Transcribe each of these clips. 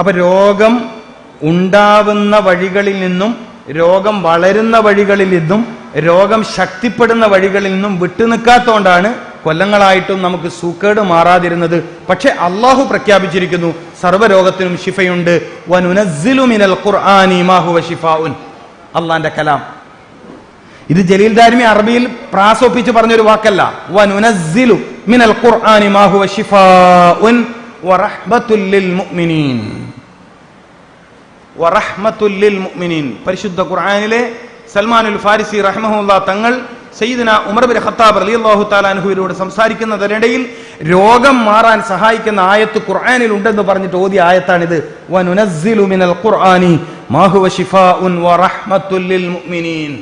അപ്പൊ രോഗം ഉണ്ടാവുന്ന വഴികളിൽ നിന്നും രോഗം വളരുന്ന വഴികളിൽ നിന്നും രോഗം ശക്തിപ്പെടുന്ന വഴികളിൽ നിന്നും വിട്ടുനിൽക്കാത്തോണ്ടാണ് കൊല്ലങ്ങളായിട്ടും നമുക്ക് സൂക്കേട് മാറാതിരുന്നത്. പക്ഷെ അള്ളാഹു പ്രഖ്യാപിച്ചിരിക്കുന്നു സർവരോഗത്തിനും ഷിഫയുണ്ട് ശിഫാഉൻ. അള്ളാന്റെ കലാം. ഇത് ജലീൽ ദാരിമി അറബിയിൽ പ്രാസോപ്പിച്ച് പറഞ്ഞൊരു വാക്കല്ല. വനുനസിലു മിനൽ ഖുർആനി മാ പരിശുദ്ധ ഖുർആനിലെ സൽമാനുൽ ഫാരിസി റഹ്മഹുല്ല തങ്ങൾ സയ്യിദിന ഉമർ ബിൻ ഖത്താബ് റളിയല്ലാഹു തആല അൻഹുവിനോട് സംസാരിക്കുന്നതിനിടയിൽ രോഗം മാറാൻ സഹായിക്കുന്ന ആയത്ത് ഖുർആാനിൽ ഉണ്ടെന്ന് പറഞ്ഞിട്ട് ഓതിയ ആയത്താണിത്. വനുനസ്സിലു മിനൽ ഖുർആനി മാ ഹുവ ശിഫാഉൻ വറഹ്മത്തുൽ ലിൽ മുഅ്മിനീൻ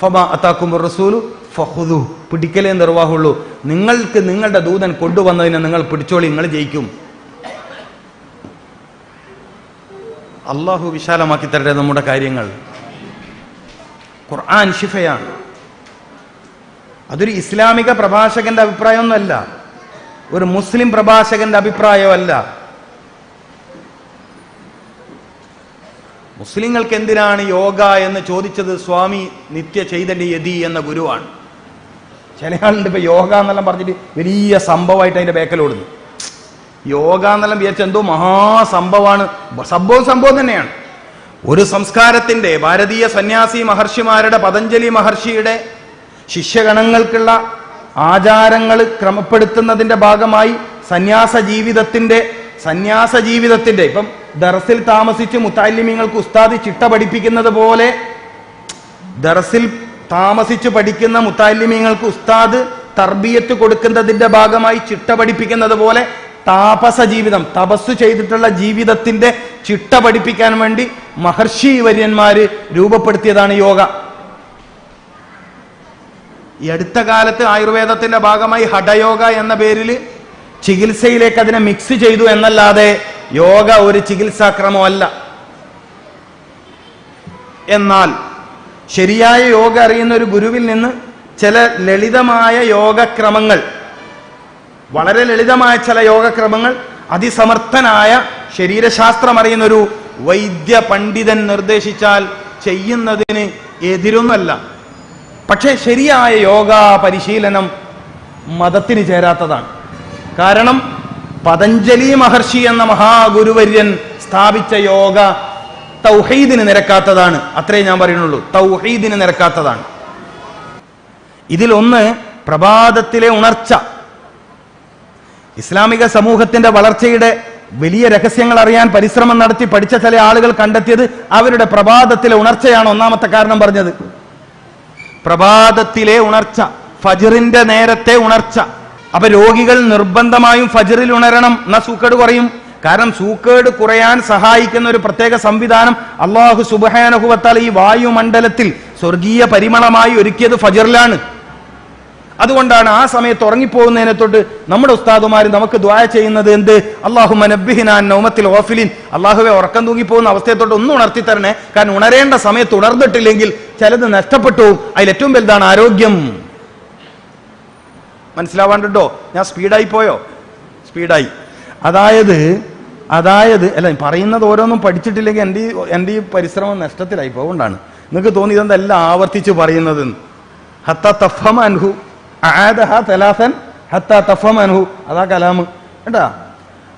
ഫമാ അതാക്കുമുർ റസൂലു ഫഖുദു. പിടിക്കലേ നിർവാഹുള്ളൂ. നിങ്ങൾക്ക് നിങ്ങളുടെ ദൂതൻ കൊണ്ടുവന്നതിനെ നിങ്ങൾ പിടിച്ചോളി നിങ്ങൾ ജയിക്കും. അള്ളാഹു വിശാലമാക്കി തരട്ടെ നമ്മുടെ കാര്യങ്ങൾ. ഖുർആൻ ഷിഫയാണ് അതൊരു ഇസ്ലാമിക പ്രഭാഷകന്റെ അഭിപ്രായമൊന്നുമല്ല. ഒരു മുസ്ലിം പ്രഭാഷകന്റെ അഭിപ്രായമല്ല. മുസ്ലിങ്ങൾക്ക് എന്തിനാണ് യോഗ എന്ന് ചോദിച്ചത്? സ്വാമി നിത്യ ചൈതന്യ യതി എന്ന ഗുരുവാണ്. ചില ആളുണ്ട് ഇപ്പൊ യോഗ എന്നെല്ലാം പറഞ്ഞിട്ട് വലിയ സംഭവമായിട്ട് അതിന്റെ ബേക്കലോടുന്നു യോഗ എന്നെല്ലാം വിചാരിച്ച എന്തോ മഹാസംഭവമാണ് സംഭവം സംഭവം തന്നെയാണ്. ഒരു സംസ്കാരത്തിന്റെ ഭാരതീയ സന്യാസി മഹർഷിമാരുടെ പതഞ്ജലി മഹർഷിയുടെ ശിഷ്യഗണങ്ങൾക്കുള്ള ആചാരങ്ങൾ ക്രമപ്പെടുത്തുന്നതിന്റെ ഭാഗമായി സന്യാസ ജീവിതത്തിന്റെ സന്യാസ ജീവിതത്തിന്റെ ഇപ്പം ദറസിൽ താമസിച്ച് മുത്താലിമ്യങ്ങൾക്ക് ഉസ്താദി ചിട്ട പഠിപ്പിക്കുന്നത് പോലെ ദറസിൽ താമസിച്ച് പഠിക്കുന്ന മുത്താലിമ്യങ്ങൾക്ക് ഉസ്താദ് തർബിയത്ത് കൊടുക്കുന്നതിന്റെ ഭാഗമായി ചിട്ട പഠിപ്പിക്കുന്നത് പോലെ താപസ ജീവിതം തപസ് ചെയ്തിട്ടുള്ള ജീവിതത്തിന്റെ ചിട്ട പഠിപ്പിക്കാൻ വേണ്ടി മഹർഷി വര്യന്മാര് രൂപപ്പെടുത്തിയതാണ് യോഗ. ഈ അടുത്ത കാലത്ത് ആയുർവേദത്തിന്റെ ഭാഗമായി ഹഠയോഗ എന്ന പേരിൽ ചികിത്സയിലേക്ക് അതിനെ മിക്സ് ചെയ്തു എന്നല്ലാതെ യോഗ ഒരു ചികിത്സാക്രമമല്ല എന്നാൽ ശരിയായ യോഗ അറിയുന്ന ഒരു ഗുരുവിൽ നിന്ന് ചില ലളിതമായ യോഗക്രമങ്ങൾ വളരെ ലളിതമായ ചില യോഗക്രമങ്ങൾ അതിസമർത്ഥനായ ശരീരശാസ്ത്രം അറിയുന്ന ഒരു വൈദ്യ പണ്ഡിതൻ നിർദ്ദേശിച്ചാൽ ചെയ്യുന്നതിന് എതിരൊന്നല്ല പക്ഷേ ശരിയായ യോഗ പരിശീലനം മതത്തിന് ചേരാത്തതാണ്. കാരണം പതഞ്ജലി മഹർഷി എന്ന മഹാഗുരുവര്യൻ സ്ഥാപിച്ച യോഗ തൗഹീദിന് നിരക്കാത്തതാണ്. അത്രേ ഞാൻ പറയുന്നുള്ളൂ. തൗഹീദിന് നിരക്കാത്തതാണ്. ഇതിലൊന്ന് പ്രഭാതത്തിലെ ഉണർച്ച. ഇസ്ലാമിക സമൂഹത്തിന്റെ വളർച്ചയുടെ വലിയ രഹസ്യങ്ങൾ അറിയാൻ പരിശ്രമം നടത്തി പഠിച്ച ചില ആളുകൾ കണ്ടെത്തിയത് അവരുടെ പ്രഭാതത്തിലെ ഉണർച്ചയാണ് ഒന്നാമത്തെ കാരണം പറഞ്ഞത്. പ്രഭാതത്തിലെ ഉണർച്ച ഫജറിന്റെ നേരത്തെ ഉണർച്ച. അപ്പൊ രോഗികൾ നിർബന്ധമായും ഫജറിൽ ഉണരണം എന്നാ സൂക്കേട് കുറയും? കാരണം സൂക്കേട് കുറയാൻ സഹായിക്കുന്ന ഒരു പ്രത്യേക സംവിധാനം അള്ളാഹു സുബഹാനുഭവത്താൽ ഈ വായുമണ്ഡലത്തിൽ സ്വർഗീയ പരിമളമായി ഒരുക്കിയത് ഫജറിലാണ്. അതുകൊണ്ടാണ് ആ സമയത്ത് ഉറങ്ങിപ്പോകുന്നതിനെ തൊട്ട് നമ്മുടെ ഉസ്താദുമാർ നമുക്ക് ദ്വായ ചെയ്യുന്നത് എന്ത്? അള്ളാഹു മനബിഹിനാൻ നൗമത്തിൽ ഓഫിലിൻ അള്ളാഹുവെ ഉറക്കം തൂങ്ങിപ്പോകുന്ന അവസ്ഥയെ തൊട്ട് ഒന്ന് ഉണർത്തി തരണേ. കാരണം ഉണരേണ്ട സമയത്ത് ഉണർന്നിട്ടില്ലെങ്കിൽ ചിലത് നഷ്ടപ്പെട്ടു അതിൽ ഏറ്റവും വലുതാണ് ആരോഗ്യം. മനസ്സിലാവാണ്ടോ? ഞാൻ സ്പീഡായി പോയോ? സ്പീഡായി. അതായത് അതായത് അല്ല പറയുന്നത് ഓരോന്നും പഠിച്ചിട്ടില്ലെങ്കിൽ എന്റെ ഈ- എന്റെ ഈ പരിശ്രമം നഷ്ടത്തിലായി പോകുകൊണ്ടാണ് നിങ്ങൾക്ക് തോന്നി ഇതെന്തെല്ലാം ആവർത്തിച്ച് പറയുന്നത് ഹത്ത തഫമൻഹു തലാസൻ ഹത്ത അതാ കലാമ്. കേട്ടാ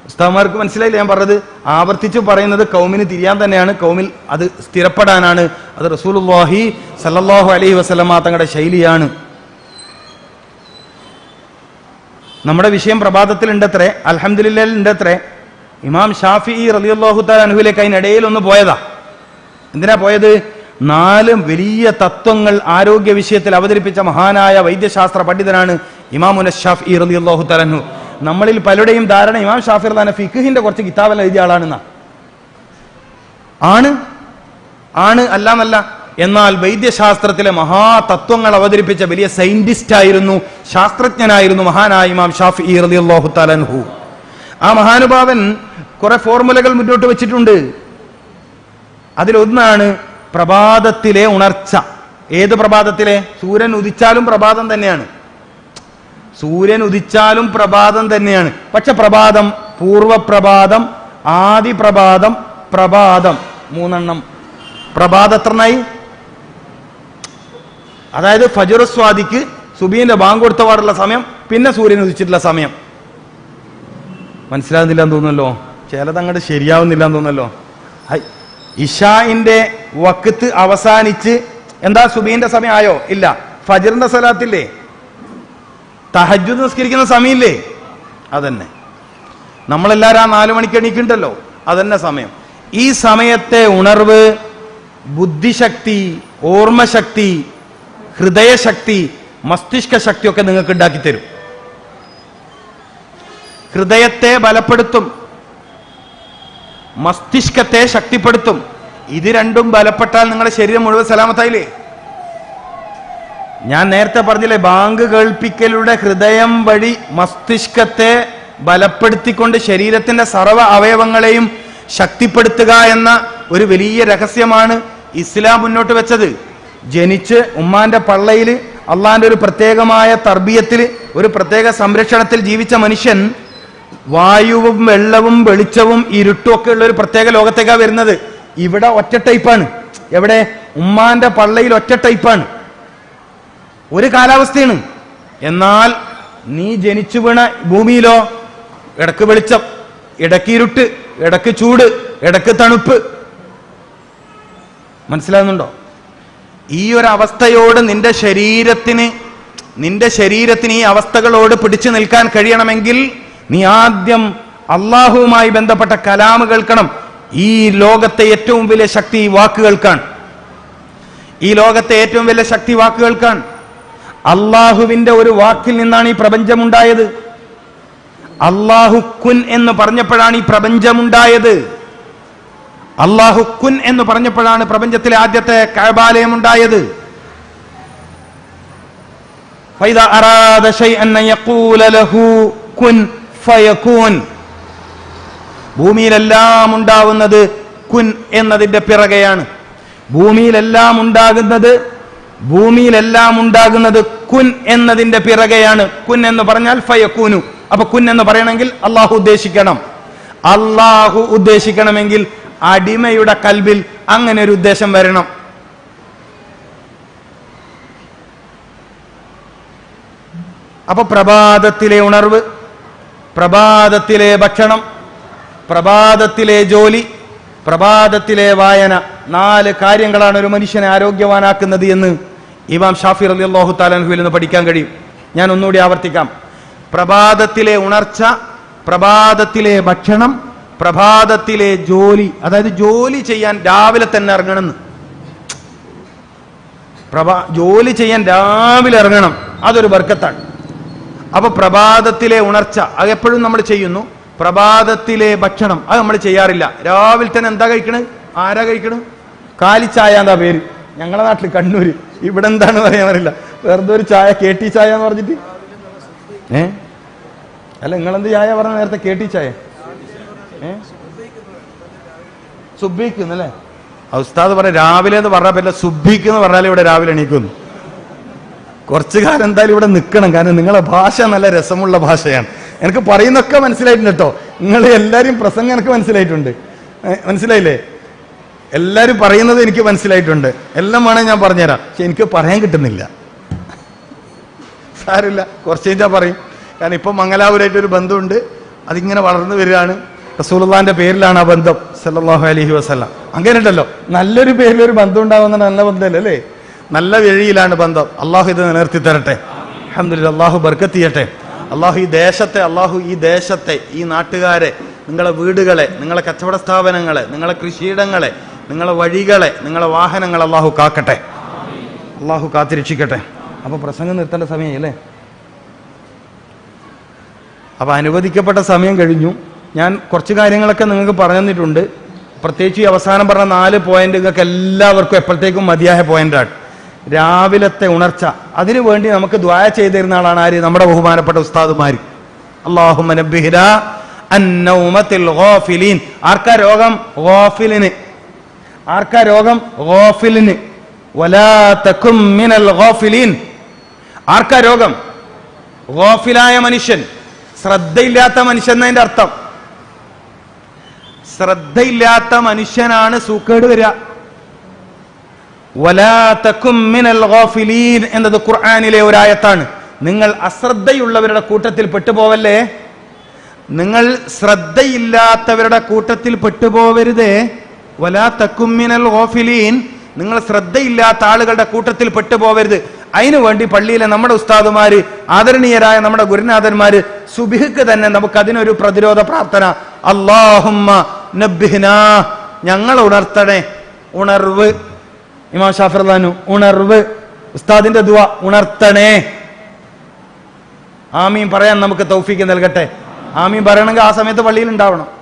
ഉസ്താമാർക്ക് മനസ്സിലായില്ല ഞാൻ പറഞ്ഞത്? ആവർത്തിച്ച് പറയുന്നത് കൗമിന് തിരിയാൻ തന്നെയാണ്. കൗമിൽ അത് സ്ഥിരപ്പെടാനാണ്. അത് റസൂലുള്ളാഹി സല്ലാഹു അലൈഹി വസ്ലമാ തങ്ങളുടെ ശൈലിയാണ്. നമ്മുടെ വിഷയം പ്രഭാതത്തിൽ ഉണ്ടത്രേ അലഹമില്ല ഉണ്ടത്രേ ഇമാം ഷാഫി റളിയല്ലാഹു തആല അനുവിലേക്ക് അതിനിടയിൽ ഒന്ന് പോയതാ. എന്തിനാ പോയത്? നാല് വലിയ തത്വങ്ങൾ ആരോഗ്യ വിഷയത്തിൽ അവതരിപ്പിച്ച മഹാനായ വൈദ്യശാസ്ത്ര പണ്ഡിതനാണ് ഇമാമുന ഷാഫി റളിയല്ലാഹു തലഹു നമ്മളിൽ പലരുടെയും ധാരണ ഇമാം ഷാഫി റളിയല്ലാഹു ഫിഖിന്റെ കുറച്ച് കിതാബെല്ലാം എഴുതിയ ആളാണെന്ന. ആണ്. ആണ് അല്ലാന്നല്ല എന്നാൽ വൈദ്യശാസ്ത്രത്തിലെ മഹാതത്വങ്ങൾ അവതരിപ്പിച്ച വലിയ സയന്റിസ്റ്റ് ആയിരുന്നു ശാസ്ത്രജ്ഞനായിരുന്നു മഹാനായ ഇമാം ഷാഫി റളിയല്ലാഹു തആല അൻഹു ആ മഹാനുഭാവൻ കുറെ ഫോർമുലകൾ മുന്നോട്ട് വെച്ചിട്ടുണ്ട്. അതിലൊന്നാണ് പ്രഭാതത്തിലെ ഉണർച്ച. ഏത് പ്രഭാതത്തിലെ? സൂര്യൻ ഉദിച്ചാലും പ്രഭാതം തന്നെയാണ്. സൂര്യൻ ഉദിച്ചാലും പ്രഭാതം തന്നെയാണ്. പക്ഷെ പ്രഭാതം പൂർവപ്രഭാതം ആദി പ്രഭാതം മൂന്നെണ്ണം. പ്രഭാതത്രനായി അതായത് ഫജുറസ്വാദിക്ക് സുബീന്റെ ബാങ്ക് കൊടുത്ത പാടുള്ള സമയം പിന്നെ സൂര്യൻ ഉദിച്ചിട്ടുള്ള സമയം. മനസ്സിലാകുന്നില്ല എന്ന് തോന്നുന്നല്ലോ? ചിലത് അങ്ങോട്ട് ശരിയാവുന്നില്ല എന്ന് തോന്നുന്നല്ലോ? ഹൈ ഇഷായിന്റെ വക്കത്ത് അവസാനിച്ച് എന്താ സുബീന്റെ സമയമായോ? ഇല്ല. ഫജറിന്റെ സ്ഥലത്തില്ലേ തഹജ് നിസ്കരിക്കുന്ന സമയമില്ലേ? അതന്നെ. നമ്മളെല്ലാവരും ആ നാലു മണിക്ക് എണീക്കുണ്ടല്ലോ അതന്നെ സമയം. ഈ സമയത്തെ ഉണർവ് ബുദ്ധിശക്തി ഓർമ്മശക്തി ഹൃദയശക്തി മസ്തിഷ്ക ശക്തിയൊക്കെ നിങ്ങൾക്ക് ഉണ്ടാക്കി തരും ഹൃദയത്തെ ബലപ്പെടുത്തും. മസ്തിഷ്കത്തെ ശക്തിപ്പെടുത്തും. ഇത് രണ്ടും ബലപ്പെട്ടാൽ നിങ്ങളുടെ ശരീരം മുഴുവൻ സലാമത്തായില്ലേ? ഞാൻ നേരത്തെ പറഞ്ഞില്ലേ ബാങ്ക് കേൾപ്പിക്കലുടെ ഹൃദയം വഴി മസ്തിഷ്കത്തെ ബലപ്പെടുത്തിക്കൊണ്ട് ശരീരത്തിന്റെ സർവ അവയവങ്ങളെയും ശക്തിപ്പെടുത്തുക എന്ന ഒരു വലിയ രഹസ്യമാണ് ഇസ്ലാം മുന്നോട്ട് വെച്ചത്. ജനിച്ച് ഉമ്മാന്റെ പള്ളയിൽ അള്ളാന്റെ ഒരു പ്രത്യേകമായ തർബീയത്തിൽ ഒരു പ്രത്യേക സംരക്ഷണത്തിൽ ജീവിച്ച മനുഷ്യൻ വായുവും വെള്ളവും വെളിച്ചവും ഇരുട്ടും ഒക്കെ ഉള്ള ഒരു പ്രത്യേക ലോകത്തേക്കാ വരുന്നത്. ഇവിടെ ഒറ്റ ടൈപ്പാണ് എവിടെ? ഉമ്മാന്റെ പള്ളയിൽ ഒറ്റ ടൈപ്പാണ് ഒരു കാലാവസ്ഥയാണ്. എന്നാൽ നീ ജനിച്ചു വീണ ഭൂമിയിലോ ഇടയ്ക്ക് വെളിച്ചം ഇടയ്ക്ക് ഇരുട്ട് ഇടയ്ക്ക് ചൂട് ഇടയ്ക്ക് തണുപ്പ്. മനസ്സിലാകുന്നുണ്ടോ ഈ ഒരു അവസ്ഥയോട് നിന്റെ ശരീരത്തിന് നിന്റെ ശരീരത്തിന് ഈ അവസ്ഥകളോട് പിടിച്ചു നിൽക്കാൻ കഴിയണമെങ്കിൽ നീ ആദ്യം അള്ളാഹുവുമായി ബന്ധപ്പെട്ട കലാമ് കേൾക്കണം. ഈ ലോകത്തെ ഏറ്റവും വലിയ ശക്തി വാക്കുകൾക്കാണ്. ഈ ലോകത്തെ ഏറ്റവും വലിയ ശക്തി വാക്കുകൾക്കാണ്. അള്ളാഹുവിന്റെ ഒരു വാക്കിൽ നിന്നാണ് ഈ പ്രപഞ്ചമുണ്ടായത്. അള്ളാഹു കുൻ എന്ന് പറഞ്ഞപ്പോഴാണ് ഈ പ്രപഞ്ചമുണ്ടായത്. അള്ളാഹു കുൻ എന്ന് പറഞ്ഞപ്പോഴാണ് പ്രപഞ്ചത്തിലെ ആദ്യത്തെ കഴബാലയം ഉണ്ടായത് ഫൈദ അറാദ ഷൈ യഖൂല ലഹു കുൻ. ഫയക്കൂൻ ഭൂമിയിലെല്ലാം ഉണ്ടാവുന്നത് കുൻ എന്നതിന്റെ പിറകെയാണ്. ഭൂമിയിലെല്ലാം ഉണ്ടാകുന്നത് ഭൂമിയിലെല്ലാം ഉണ്ടാകുന്നത് കുൻ എന്നതിന്റെ പിറകെയാണ്. കുൻ എന്ന് പറഞ്ഞാൽ ഫയക്കൂനു അപ്പൊ കുൻ എന്ന് പറയണമെങ്കിൽ അള്ളാഹു ഉദ്ദേശിക്കണം. അള്ളാഹു ഉദ്ദേശിക്കണമെങ്കിൽ അടിമയുടെ കൽബിൽ അങ്ങനെ ഒരു ഉദ്ദേശം വരണം. അപ്പൊ പ്രഭാതത്തിലെ ഉണർവ് പ്രഭാതത്തിലെ ഭക്ഷണം പ്രഭാതത്തിലെ ജോലി പ്രഭാതത്തിലെ വായന നാല് കാര്യങ്ങളാണ് ഒരു മനുഷ്യനെ ആരോഗ്യവാനാക്കുന്നത് എന്ന് ഇമാം ഷാഫി അലി അള്ളാഹു താലൻഹുവിൽ നിന്ന് പഠിക്കാൻ കഴിയും. ഞാൻ ഒന്നുകൂടി ആവർത്തിക്കാം. പ്രഭാതത്തിലെ ഉണർച്ച പ്രഭാതത്തിലെ ഭക്ഷണം പ്രഭാതത്തിലെ ജോലി അതായത് ജോലി ചെയ്യാൻ രാവിലെ തന്നെ ഇറങ്ങണമെന്ന് പ്രഭാ ജോലി ചെയ്യാൻ രാവിലെ ഇറങ്ങണം. അതൊരു ബർക്കത്താണ്. അപ്പൊ പ്രഭാതത്തിലെ ഉണർച്ച അത് എപ്പോഴും നമ്മൾ ചെയ്യുന്നു. പ്രഭാതത്തിലെ ഭക്ഷണം അത് നമ്മൾ ചെയ്യാറില്ല. രാവിലെ തന്നെ എന്താ കഴിക്കണേ? ആരാ കഴിക്കണേ? കാലിച്ചായ എന്താ പേര്? ഞങ്ങളുടെ നാട്ടിൽ കണ്ണൂര്. ഇവിടെ എന്താണ് പറയാൻ പറയില്ല വെറുതെ ഒരു ചായ കേട്ടി ചായ എന്ന് പറഞ്ഞിട്ട്. ഏ? അല്ല നിങ്ങളെന്ത് ചായ പറഞ്ഞ നേരത്തെ കേട്ടി ചായ? ഏ? സുബിക്കുന്നല്ലേ ഉസ്താദ് പറയാം രാവിലെ എന്ന് പറഞ്ഞാൽ പറ്റില്ല സുബിക്ക് എന്ന് പറഞ്ഞാൽ ഇവിടെ രാവിലെ എണീക്കുന്നു. കുറച്ചു കാലം എന്തായാലും ഇവിടെ നിൽക്കണം. കാരണം നിങ്ങളെ ഭാഷ നല്ല രസമുള്ള ഭാഷയാണ്. എനിക്ക് പറയുന്നൊക്കെ മനസ്സിലായിട്ടുണ്ട് കേട്ടോ. നിങ്ങൾ എല്ലാവരും പ്രസംഗം എനിക്ക് മനസ്സിലായിട്ടുണ്ട്. മനസ്സിലായില്ലേ? എല്ലാവരും പറയുന്നത് എനിക്ക് മനസ്സിലായിട്ടുണ്ട്. എല്ലാം വേണേൽ ഞാൻ പറഞ്ഞുതരാം. പക്ഷെ എനിക്ക് പറയാൻ കിട്ടുന്നില്ല. സാരില്ല കുറച്ച് കഴിഞ്ഞാൽ പറയും. കാരണം ഇപ്പം മംഗലാപുരമായിട്ടൊരു ബന്ധമുണ്ട്. അതിങ്ങനെ വളർന്നു വരികയാണ്. റസൂലുള്ളാന്റെ പേരിലാണ് ആ ബന്ധം. സല്ലാഹു അലഹി വസ്ലാം അങ്ങനെ ഉണ്ടല്ലോ നല്ലൊരു പേരിലൊരു ബന്ധം ഉണ്ടാവുന്ന നല്ല ബന്ധമല്ലേ? അല്ലേ? നല്ല വഴിയിലാണ് ബന്ധം. അള്ളാഹു ഇത് നിലനിർത്തി തരട്ടെ. അഹമ്മദില്ല അള്ളാഹു ബർക്കത്തിയട്ടെ അള്ളാഹു ഈ ദേശത്തെ അള്ളാഹു ഈ ദേശത്തെ ഈ നാട്ടുകാരെ നിങ്ങളെ വീടുകളെ നിങ്ങളെ കച്ചവട സ്ഥാപനങ്ങളെ നിങ്ങളെ കൃഷിയിടങ്ങളെ നിങ്ങളെ വഴികളെ നിങ്ങളെ വാഹനങ്ങൾ അള്ളാഹു കാക്കട്ടെ. അള്ളാഹു കാത്തിരക്ഷിക്കട്ടെ. അപ്പൊ പ്രസംഗം നിർത്തേണ്ട സമയമായി അല്ലേ അപ്പൊ അനുവദിക്കപ്പെട്ട സമയം കഴിഞ്ഞു. ഞാൻ കുറച്ച് കാര്യങ്ങളൊക്കെ നിങ്ങൾക്ക് പറഞ്ഞു തന്നിട്ടുണ്ട്. പ്രത്യേകിച്ച് ഈ അവസാനം പറഞ്ഞ നാല് പോയിന്റ് നിങ്ങൾക്ക് എല്ലാവർക്കും എപ്പോഴത്തേക്കും മതിയായ പോയിന്റാണ് രാവിലത്തെ ഉണർച്ച. അതിനു വേണ്ടി നമുക്ക് ദ്വായ ചെയ്തിരുന്ന ആളാണ് ആര്? നമ്മുടെ ബഹുമാനപ്പെട്ട അന്നൗമത്തിൽ ഗോഫിലീൻ. ആർക്കാ രോഗം? ആർക്കാ രോഗം? മിനൽ ആർക്കാ രോഗം? ഗോഫിലായ മനുഷ്യൻ. ശ്രദ്ധയില്ലാത്ത മനുഷ്യൻ എന്നതിന്റെ അർത്ഥം? ശ്രദ്ധയില്ലാത്ത മനുഷ്യനാണ് സൂക്കേട് വരിക വലാ തക്കും മിനൽ ഗാഫിലീൻ എന്നത് ഖുർആാനിലെ ഒരായത്താണ്. നിങ്ങൾ അശ്രദ്ധയുള്ളവരുടെ കൂട്ടത്തിൽ പെട്ടുപോവല്ലേ? നിങ്ങൾ ശ്രദ്ധയില്ലാത്തവരുടെ കൂട്ടത്തിൽ പെട്ടുപോവരുതേ? വലാ തക്കുമ്മിനൽ ഓഫിലീൻ നിങ്ങൾ ശ്രദ്ധയില്ലാത്ത ആളുകളുടെ കൂട്ടത്തിൽ പെട്ടുപോവരുത്. അതിനു വേണ്ടി പള്ളിയിലെ നമ്മുടെ ഉസ്താദുമാര് ആദരണീയരായ നമ്മുടെ ഗുരുനാഥന്മാര് സുബിഹിക്ക് തന്നെ നമുക്ക് അതിനൊരു പ്രതിരോധ പ്രാർത്ഥന. അള്ളാഹുമ്മ ഞങ്ങൾ ഉണർത്തണേ. ഉണർവ്. ഇമാം ഷാഫിർലാനു ഉണർവ്. ഉസ്താദിന്റെ ദുവ ഉണർത്തണേ. ആമീൻ പറയാൻ നമുക്ക് തൗഫീക്ക് നൽകട്ടെ. ആമീൻ പറയണമെങ്കിൽ ആ സമയത്ത് പള്ളിയിൽ ഉണ്ടാവണം.